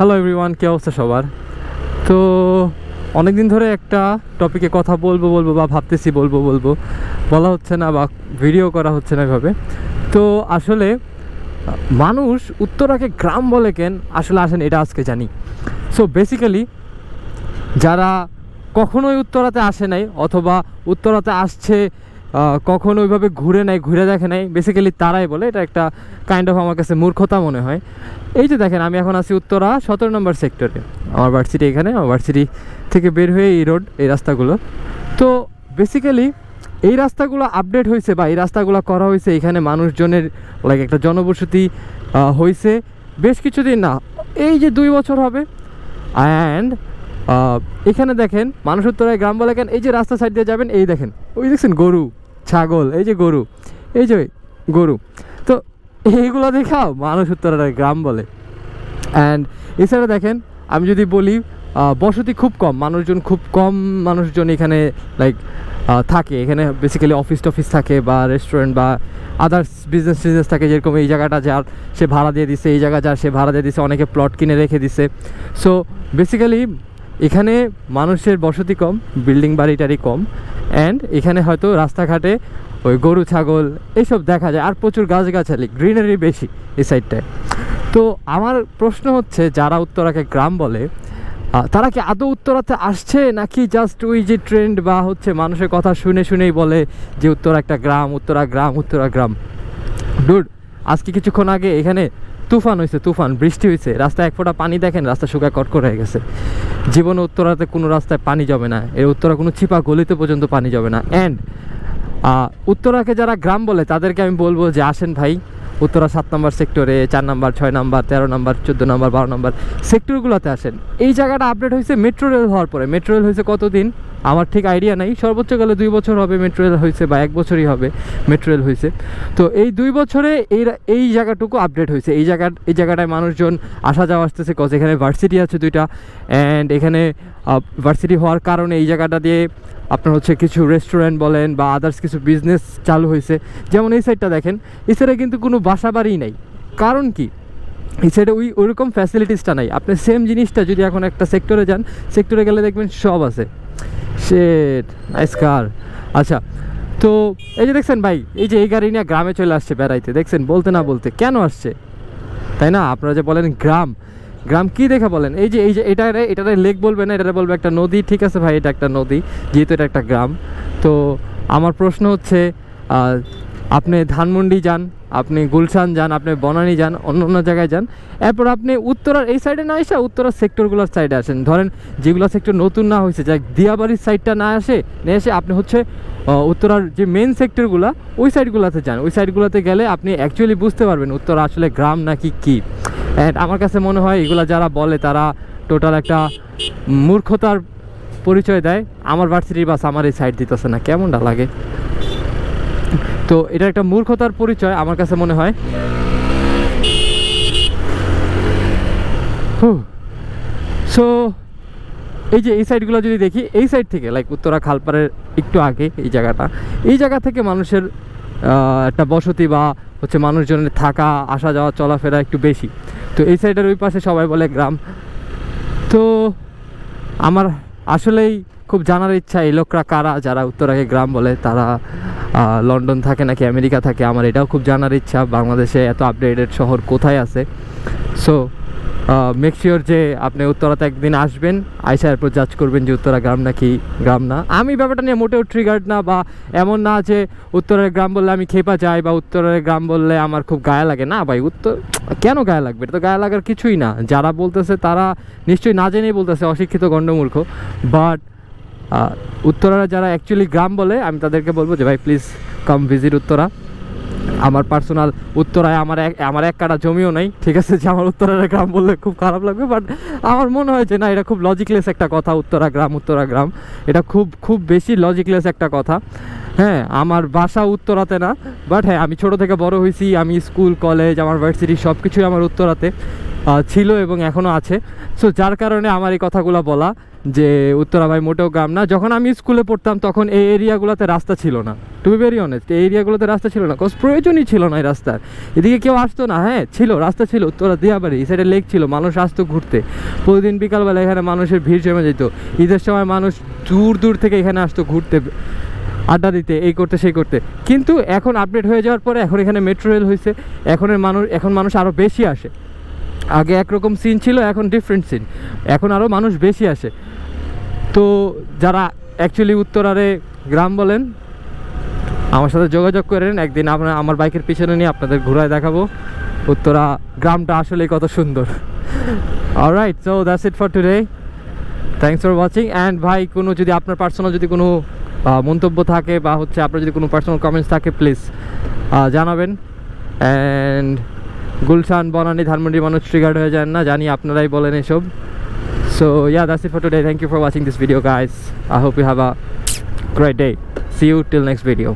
Hello everyone কে অবস্থা সবার? তো অনেক দিন ধরে একটা টপিকে কথা বলব বলব বা ভাবতেছি, বলব বলব। বলা হচ্ছে না বা ভিডিও করা হচ্ছে না এভাবে। তো আসলে মানুষ উত্তরাকে গ্রাম বলে কেন আসলে আসেন এটা আজকে জানি। সো বেসিক্যালি যারা কখনোই উত্তরাতে আসে নাই অথবা উত্তরাতে আসছে কখনো ওইভাবে ঘুরে নাই, ঘুরে দেখে নাই বেসিক্যালি তারাই বলে। এটা একটা কাইন্ড অফ আমার কাছে মূর্খতা মনে হয়। এই যে দেখেন, আমি এখন আছি উত্তরা, সতেরো নম্বর সেক্টরে আমার ভার্সিটি এখানে, আমার ভার্সিটি থেকে বের হয়ে এই রোড এই রাস্তাগুলো। তো বেসিক্যালি এই রাস্তাগুলো আপডেট হয়েছে বা এই রাস্তাগুলো করা হয়েছে এখানে মানুষজনের লাইক একটা জনবসতি হয়েছে। বেশ কিছুদিন না, এই যে দুই বছর হবে। অ্যান্ড এখানে দেখেন মানুষ উত্তরায় গ্রাম বলে কেন, এই যে রাস্তা সাইড দিয়ে যাবেন, এই দেখেন, ওই দেখছেন গরু, ছাগল, এই যে গরু, এই যে গরু। এইগুলো দেখাও? মানুষ উত্তরায় গ্রাম বলে। অ্যান্ড এছাড়া দেখেন, আমি যদি বলি বসতি খুব কম, মানুষজন খুব কম মানুষজন এখানে লাইক থাকে। এখানে বেসিক্যালি অফিস টফিস থাকে বা রেস্টুরেন্ট বা আদার্স বিজনেস টিজনেস থাকে, যেরকম এই জায়গাটা যার সে ভাড়া দিয়ে দিছে, এই জায়গা যার সে ভাড়া দিয়ে দিছে, অনেকে প্লট কিনে রেখে দিছে। সো বেসিক্যালি এখানে মানুষের বসতি কম, বিল্ডিং বাড়ি টাড়ি কম অ্যান্ড এখানে হয়তো রাস্তাঘাটে ওই গরু, ছাগল এইসব দেখা যায়, আর প্রচুর গাছগাছালি গ্রিনারি বেশি এই সাইডটায় তো আমার প্রশ্ন হচ্ছে, যারা উত্তরাকে গ্রাম বলে তারা কি আদৌ উত্তরাতে আসছে নাকি জাস্ট ওই যে ট্রেন্ড বা হচ্ছে মানুষের কথা শুনে শুনেই বলে যে উত্তরা একটা গ্রাম, উত্তরা গ্রাম উত্তরা গ্রাম? ডুড আজকে কিছুক্ষণ আগে এখানে তুফান হয়েছে তুফান, বৃষ্টি হয়েছে রাস্তায় এক ফোঁটা পানি দেখেন, রাস্তা শুকায় কটকট হয়ে গেছে। জীবনে উত্তরাতে কোনো রাস্তায় পানি জমে না, এর উত্তরা কোনো চিপা গলিতে পর্যন্ত পানি জমে না। অ্যান্ড উত্তরাকে যারা গ্রাম বলে, তাদেরকে আমি বলব যে, আসেন ভাই, উত্তরা সাত নম্বর সেক্টরে, চার নম্বর, ছয় নম্বর, তেরো নম্বর, চোদ্দ নম্বর, বারো নম্বর, সেক্টরগুলোতে আসেন। এই জায়গাটা আপডেট হয়েছে মেট্রো রেল হওয়ার পরে। মেট্রো রেল হয়েছে কতদিন? আমার ঠিক আইডিয়া নাই। সর্বোচ্চ গেলে দুই বছর হবে মেট্রো রেল হয়েছে বা এক বছরই হবে মেট্রো রেল হয়েছে তো এই দুই বছরে এই এই জায়গাটুকু আপডেট হয়েছে এই জায়গা এই জায়গাটায় মানুষজন আসা যাওয়া আসতেছে কজ এখানে ভার্সিটি আছে দুইটা অ্যান্ড এখানে ভার্সিটি হওয়ার কারণে এই জায়গাটা দিয়ে আপনার হচ্ছে কিছু রেস্টুরেন্ট বলেন বা আদার্স কিছু বিজনেস চালু হয়েছে যেমন এই সাইডটা দেখেন, এই সাইডে কিন্তু কোনো বাসা বাড়ি নাই। কারণ কি? এই সাইডে ওই ওইরকম ফ্যাসিলিটিসটা নাই। আপনি সেম জিনিসটা যদি এখন একটা সেক্টরে যান সেক্টরে গেলে দেখবেন সব আছে। শেট নাইস কার আচ্ছা তো এই যে দেখছেন ভাই, এই যে এই গাড়ি নিয়ে গ্রামে চলে আসছে বেড়াইতে, দেখছেন? বলতে না বলতে কেন আসছে? তাই না? আপনারা যে বলেন গ্রাম গ্রাম কি দেখে বলেন? এই যে এই যে এটা এটারে লেক বলবে না এটা বলবে একটা নদী, ঠিক আছে ভাই, এটা একটা নদী, যেহেতু এটা একটা গ্রাম। তো আমার প্রশ্ন হচ্ছে আপনি ধানমন্ডি যান আপনি গুলশান যান, আপনি বনানি যান, অন্য অন্য জায়গায় যান। এরপর আপনি উত্তরার এই সাইডে না এসে উত্তরার সেক্টরগুলোর সাইডে আসেন। ধরেন যেগুলো সেক্টর নতুন না হয়েছে যা দিয়াবাড়ির সাইডটা না আসে, না এসে আপনি হচ্ছে উত্তরার যে মেন সেক্টরগুলো ওই সাইডগুলোতে যান। ওই সাইডগুলোতে গেলে আপনি অ্যাকচুয়ালি বুঝতে পারবেন উত্তরা আসলে গ্রাম নাকি কী। অ্যান্ড আমার কাছে মনে হয় এগুলো যারা বলে, তারা টোটাল একটা মূর্খতার পরিচয় দেয়। আমার ভার্সিটি বাস আমার এই সাইড দিতেছে না। কেমনটা লাগে? তো এটা একটা মূর্খতার পরিচয় আমার কাছে মনে হয়। সো এই যে এই সাইডগুলো যদি দেখি, এই সাইড থেকে লাইক উত্তরা খালপাড়ের একটু আগে, এই জায়গাটা, এই জায়গা থেকে মানুষের একটা বসতি বা হচ্ছে মানুষজনের থাকা, আসা যাওয়া, চলাফেরা একটু বেশি। তো এই সাইডের ওই পাশে সবাই বলে গ্রাম। তো আমার আসলেই খুব জানার ইচ্ছা, এই লোকরা কারা? যারা উত্তরাকে গ্রাম বলে, তারা লন্ডন থাকে নাকি আমেরিকা থাকে, আমার এটাও খুব জানার ইচ্ছা। বাংলাদেশে এত আপডেটেড শহর কোথায় আছে? সো মেক শিওর যে আপনি উত্তরাতে একদিন আসবেন, আইসা এরপর জাজ করবেন যে উত্তরা গ্রাম নাকি গ্রাম না। আমি ব্যাপারটা নিয়ে মোটেও ট্রিগার্ড না বা এমন না যে উত্তরের গ্রাম বললে আমি খেপা যাই বা উত্তরের গ্রাম বললে আমার খুব গায়ে লাগে। না ভাই, উত্তর, কেন গায়ে লাগবে? এটা তো গায়ে লাগার কিছুই না। যারা বলতেছে তারা নিশ্চয়ই না জেনেই বলতেছে, অশিক্ষিত গণ্ডমূর্খ। বাট উত্তরা যারা অ্যাকচুয়ালি গ্রাম বলে, আমি তাদেরকে বলব যে, ভাই প্লিজ কাম ভিজিট উত্তরা। আমার পার্সোনাল উত্তরায় আমার এক আমার এক কাটা জমিও নেই, ঠিক আছে? যে আমার উত্তরার গ্রাম বললে খুব খারাপ লাগবে বাট আমার মনে হয় যে, না, এটা খুব লজিকলেস একটা কথা, উত্তরা গ্রাম উত্তরা গ্রাম। এটা খুব খুব বেশি লজিকলেস একটা কথা। হ্যাঁ আমার বাসা উত্তরাতে না বাট হ্যাঁ আমি ছোট থেকে বড় হয়েছি, আমি স্কুল কলেজ আমার ভার্সিটি সব কিছুই আমার উত্তরাতে ছিল এবং এখনও আছে। সো যার কারণে আমার এই কথাগুলো বলা যে উত্তরা ভাই মোটেও গ্রাম না, যখন আমি স্কুলে পড়তাম তখন এই এরিয়াগুলোতে রাস্তা ছিল না। টু বি ভেরি অনেস্ট এই এরিয়াগুলোতে রাস্তা ছিল না কজ প্রয়োজনই ছিল না এই রাস্তার। এদিকে কেউ আসতো না হ্যাঁ ছিল, রাস্তা ছিল, উত্তরা দিয়াবাড়ি, এই সাইডে লেক ছিল, মানুষ আসতো ঘুরতে। প্রতিদিন বিকালবেলা এখানে মানুষের ভিড় জমে যেত। ঈদের সময় মানুষ দূর দূর থেকে এখানে আসতো ঘুরতে, আড্ডা দিতে, এই করতে, সেই করতে। কিন্তু এখন আপডেট হয়ে যাওয়ার পরে এখন এখানে মেট্রো রেল হয়েছে এখনের মানুষ, এখন মানুষ আরও বেশি আসে। আগে একরকম সিন ছিল, এখন ডিফারেন্ট সিন এখন আরও মানুষ বেশি আসে। তো যারা অ্যাকচুয়ালি উত্তরারে গ্রাম বলেন, আমার সাথে যোগাযোগ করেন একদিন আপনার আমার বাইকের পিছনে নিয়ে আপনাদের ঘোরায় দেখাবো। উত্তরা গ্রামটা আসলে কত সুন্দর। Alright so that's it for today thanks for watching and ভাই, কোনো যদি আপনার পার্সোনাল যদি কোনো মন্তব্য থাকে বা হচ্ছে আপনার যদি কোনো পার্সোনাল কমেন্টস থাকে প্লিজ জানাবেন। অ্যান্ড গুলশান, বনানি, ধানমন্ডি মানুষ ট্রিগার্ড হয়ে যান না, জানি আপনারাই বলেন এসব। So yeah that's it for today thank you for watching this video guys I hope you have a great day see you till next video